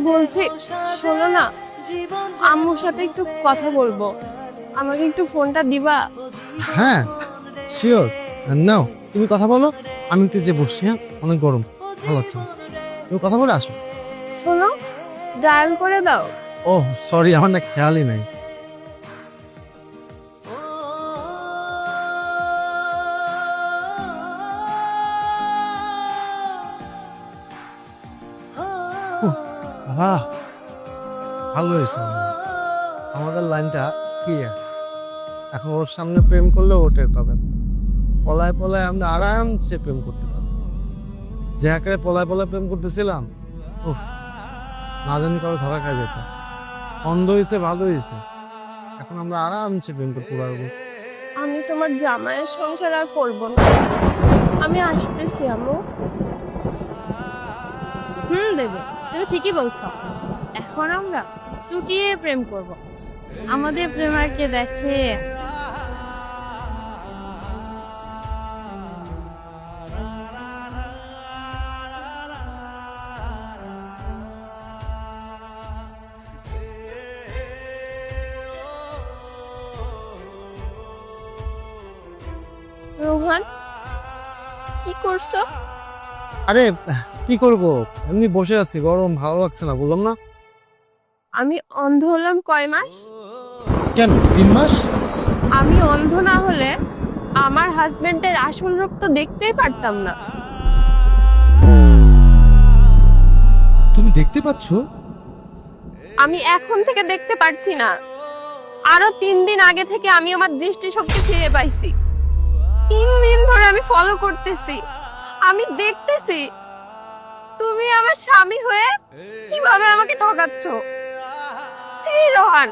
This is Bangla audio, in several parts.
বলছি শোনো না আম্মুর সাথে একটু কথা বলব। আমাকে একটু ফোনটা দিবা? হ্যাঁ শিওর নাও তুমি কথা বলো আমি একটু যে বসছি হ্যাঁ? অনেক গরম ভালো লাগছে না। তুমি কথা বলে আসো। শোনো ডায়াল করে দাও। ও সরি আমার না খেয়ালই নাই। বাবা ভালো হয়েছে। আমাদের লাইনটা ক্লিয়ার এখন ওর সামনে প্রেম করলে ওঠে তবে পলায় পলায় আমরা আরামসে প্রেম করতে পারব। যে আকারে পলায় পলায় প্রেম করতেছিলাম উফ না জানি কারও ধরা খাই যেত। অন্ধ হয়েছে ভালো হয়েছে। এখন আমরা আরামসে প্রেম করতে পারব। আমি তোমার জামাইয়ের সংসার আর করব না। আমি আসতেছি আম্মু। হুম দেবে। তুমি ঠিকই বলছো। এখন আমরা চুটিয়ে প্রেম করব। আমাদের প্রেম আর কে দেখে রোহান, কি করছ? আরে কি করব? এমনি বসে আছি গরম ভালো লাগছে না বললাম না। আমি অন্ধ হলাম কয় মাস? কেন তিন মাস? আমি অন্ধ না হলে আমার হাজবেন্ডের আসল রূপ তো দেখতেই পারতাম না। তুমি দেখতে পাচ্ছ? আমি এখন থেকে দেখতে পারছি না। আরও তিন দিন আগে থেকে আমি আমার দৃষ্টিশক্তি ফিরে পাইছি। তিন দিন ধরে আমি ফলো করতেছি। আমি দেখতেছি। তুমি আমার স্বামী হয়ে কীভাবে আমাকে ঠকাচ্ছ? রোহান,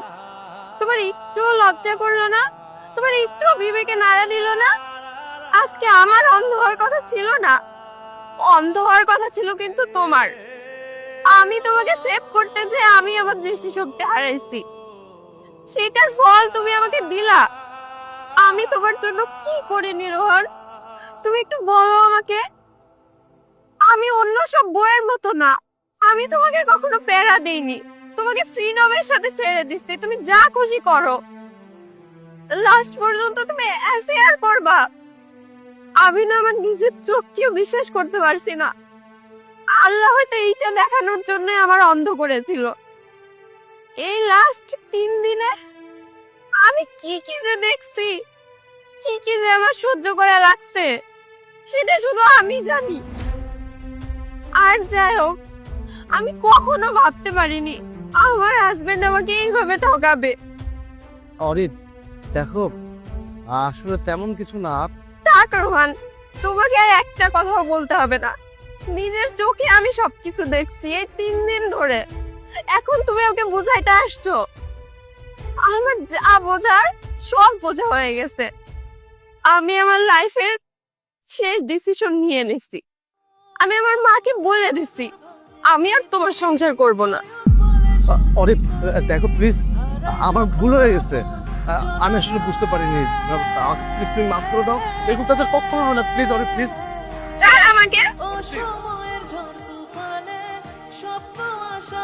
তোমার একটু লজ্জা করল না? তোমার একটু বিবেকে নাড়া দিল না? আজকে আমার অন্ধ হওয়ার কথা ছিল না। অন্ধ হওয়ার কথা ছিল কিন্তু তোমার। আমি তোমাকে সেভ করতে যে আমি আমার দৃষ্টিশক্তি হারাইছি। সেটার ফল তুমি আমাকে দিলা। আমি তোমার জন্য কি করিনি, রোহন? তুমি একটু বলো আমাকে। আমি অন্য সব বইয়ের মতো না। আমি তোমাকে কখনো প্যারা দেইনি। তোমাকে ফ্রিডমের সাথে ছেড়ে দিচ্ছি। তুমি যা খুশি করো। লাস্ট পর্যন্ত তুমি অ্যাফেয়ার করবা। আমি না আমার নিজের চোখকেও বিশ্বাস করতে পারছি না। আল্লাহ হয়তো এইটা দেখানোর জন্য আমার অন্ধ করেছিল। এই লাস্ট তিন দিনে আমি কি কি যে দেখছি, কি কি যে আমার সহ্য করে লাগছে, সেটা শুধু আমি জানি। আর যাই হোক আমি কখনো ভাবতে পারিনি আমার হাজবেন্ড আমাকে এইভাবে ঠকাবে। অরিত দেখো আসলে তেমন কিছু না। থাক রোহান তোমাকে আর একটা কথাও বলতে হবে না। নিজের চোখে আমি সবকিছু দেখছি এই তিন দিন ধরে। এখন তুমি ওকে বুঝাইতে আসছো। আমার যা বোঝার সব বোঝা হয়ে গেছে। আমি আমার লাইফের শেষ ডিসিশন নিয়ে নিছি। আমি আমার মাকে বলে দিছি। আমি আর তোমার সংসার করব না। অরে অরিত দেখো প্লিজ আমার ভুল হয়ে গেছে। আমি আসলে বুঝতে পারিনি। প্লিজ তুমি মাফ করে দাও। এরকম তাদের কখনো হবে না। প্লিজ অরে প্লিজ ছাড় আমাকে। সময়ের ঝড় তুফানে স্বপ্ন আশা